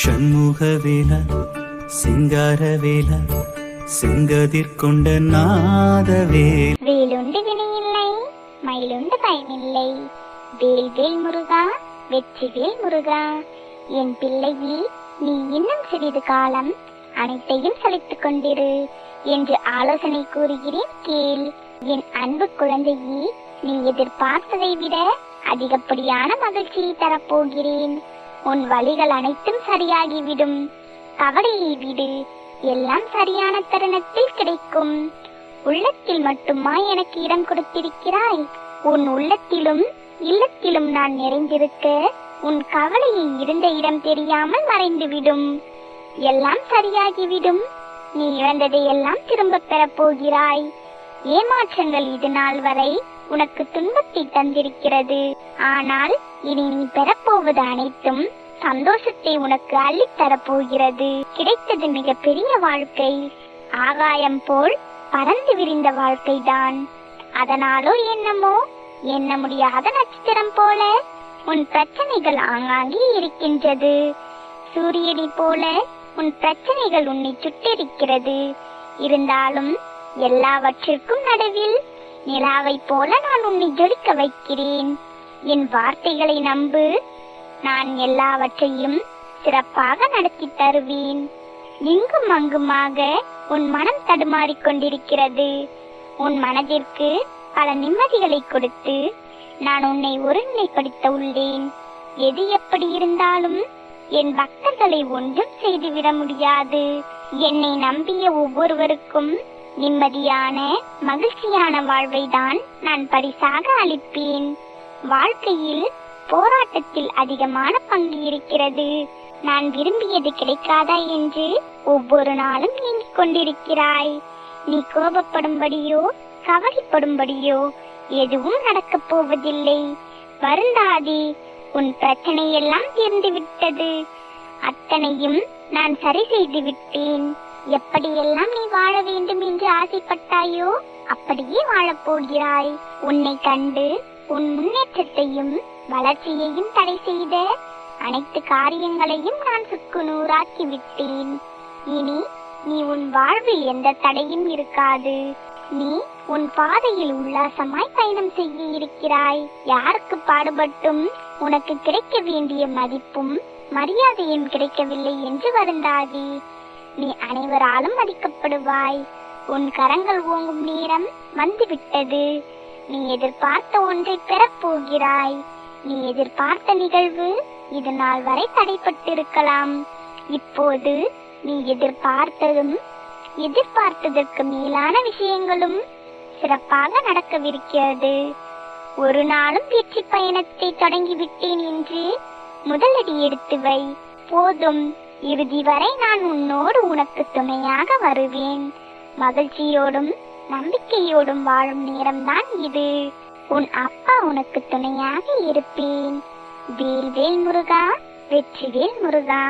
ஷண்முகவேல சிங்காரவேல செங்கதிர் கொண்ட நாதவே வேலுண்டு வினையில்லை மயிலுண்டு பயனில்லை. வேல் வேல் முருகா வெற்றி வேல் முருகா. என் பிள்ளையே நீ இன்னும் சிறிது காலம் அனைத்தையும் சலித்துக் கொண்டிரு என்று ஆலோசனை கூறுகிறேன் கேள். என் அன்பு குழந்தையே நீ எதிர்பார்த்ததை விட அதிகப்படியான மகிழ்ச்சியை தரப்போகிறேன். உன் வழிகள் அனைத்தும் சரியாகிவிடும். கவலையை விடு. எல்லாம் சரியான தருணத்தில் கிடைக்கும். உள்ளத்தில் மட்டுமா எனக்கு இடம் கொடுத்திருக்கிறாய்? உன் உள்ளத்திலும் இல்லத்திலும் நான் நிறைந்திருக்க உன் கவலையை இருந்த இடம் தெரியாமல் மறைந்துவிடும். எல்லாம் சரியாகிவிடும். நீ இழந்ததை எல்லாம் திரும்ப பெறப் போகிறாய். ஏமாற்றங்கள் இது நாள் வரை உனக்கு துன்பத்தை தந்திருக்கிறது. ஆனால் இனி நீ பெறப்போவது அனைத்தும் சந்தோஷத்தை உனக்கு அள்ளித் தரப்போகிறது. கிடைத்தது மிக பெரிய வாழ்க்கை. ஆகாயம் போல் பறந்து விரிந்த வாழ்க்கைதான். அதனாலோ என்னமோ என்ன முடியாத நட்சத்திரம் போல உன் பிரச்சனைகள் ஆங்காங்கே இருக்கின்றது. சூரியனை போல உன் பிரச்சனைகள் உன்னை சுட்டிருக்கிறது. இருந்தாலும் எல்லாவற்றிற்கும் நடுவில் நிலாவை போல நான் உன்னை ஜொலிக்க வைக்கிறேன். என் வார்த்தைகளை நம்பு. நான் எல்லாவற்றையும் சிறப்பாக நடத்தி தருவேன். இங்கும் அங்குமாக உன் மனம் தடுமாறிக் கொண்டிருக்கிறது. உன் மனதிற்கு பல நிம்மதிகளை கொடுத்து நான் உன்னை ஒருங்கிணைப்படுத்த உள்ளேன். எது எப்படி இருந்தாலும் என் பக்தர்களை ஒன்றும் செய்துவிட முடியாது. என்னை நம்பிய ஒவ்வொருவருக்கும் நிம்மதியான மகிழ்ச்சியான வாழ்வை தான் நான் பரிசாக அளிப்பேன். வாழ்க்கையில் போராட்டத்தில் அதிகமான பங்கு இருக்கிறது. நான் விரும்பியது கிடைக்காதா என்று ஒவ்வொரு நாளும் ஏங்கிக் கொண்டிருக்கிறாய். நீ கோபப்படும்படியோ கவலைப்படும்படியோ எதுவும் நடக்கப் போவதில்லை. வருந்தாதே உன் பிரச்சனை எல்லாம் தீர்ந்து விட்டது அத்தனையும் நான் சரி செய்து விட்டேன். எப்படியெல்லாம் நீ வாழ வேண்டும் என்று ஆசைப்பட்டாயோ அப்படியே வாழப் போகிறாய். உன்னை கண்டு உன் முன்னேற்றத்தையும் வளர்ச்சியையும் தடை செய்த அனைத்து காரியங்களையும் நான் சுக்கு நூறாக்கி விட்டேன். இனி நீ உன் வாழ்வில் எந்த தடையும் இருக்காது. நீ உன் பாதையில் உல்லாசமாய் பயணம் செய்ய இருக்கிறாய். யாருக்கு பாடுபட்டும் உனக்கு கிடைக்க வேண்டிய மதிப்பும் மரியாதையும் கிடைக்கவில்லை என்று வருந்தாதே. நீ அனைவராலும் மதிக்கப்படுவாய். உன் கரங்கள் ஓங்கும் நேரம் வந்துவிட்டது. நீ எதிர்பார்த்த ஒன்றை பெறப்போகிறாய். நீ எதிர்பார்த்த நிகழ்வு இது நாள் வரை தடைப்பட்டிருக்கலாம். இப்போது நீ எதிர்பார்த்ததும் எதிர்பார்த்ததற்கு மேலான விஷயங்களும் சிறப்பாக நடக்கவிருக்கிறது. ஒரு நாளும் வெற்றி பயணத்தை தொடங்கிவிட்டேன் என்று முதலடி எடுத்து வை. போதும். இறுதி வரை நான் உன்னோடு உனக்கு துணையாக வருவேன். மகிழ்ச்சியோடும் நம்பிக்கையோடும் வாழும் நேரம்தான் இது. உன் அப்பா உனக்கு துணையாக இருப்பேன். வேல்வேல் முருகா வெற்றி வேல் முருகா.